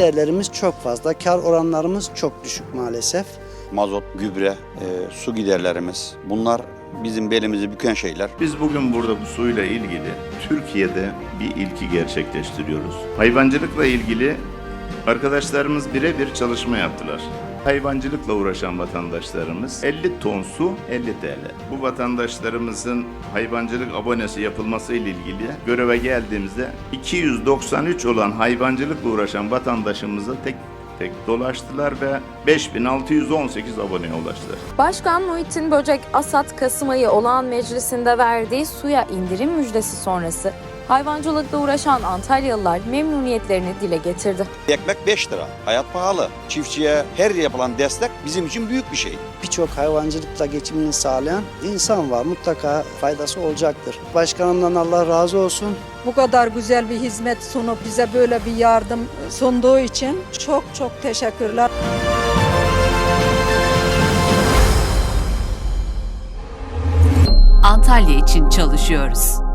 Giderlerimiz çok fazla, kar oranlarımız çok düşük maalesef. mazot, gübre, e, su giderlerimiz bunlar bizim belimizi büken şeyler. Biz bugün burada bu suyla ilgili Türkiye'de bir ilki gerçekleştiriyoruz. Hayvancılıkla ilgili arkadaşlarımız birebir çalışma yaptılar. Hayvancılıkla uğraşan vatandaşlarımız 50 ton su 50 TL. Bu vatandaşlarımızın hayvancılık abonesi yapılması ile ilgili göreve geldiğimizde 293 olan hayvancılıkla uğraşan vatandaşımıza tek tek dolaştılar ve 5618 aboneye ulaştılar. Başkan Muhittin Böcek Asat Kasım ayı olağan meclisinde verdiği suya indirim müjdesi sonrası hayvancılıkla uğraşan Antalyalılar memnuniyetlerini dile getirdi. Ekmek 5 lira. Hayat pahalı. Çiftçiye her yapılan destek bizim için büyük bir şey. Birçok hayvancılıkla geçimini sağlayan insan var. Mutlaka faydası olacaktır. Başkanımdan Allah razı olsun. bu kadar güzel bir hizmet sunup bize böyle bir yardım sunduğu için çok çok teşekkürler. Antalya için çalışıyoruz.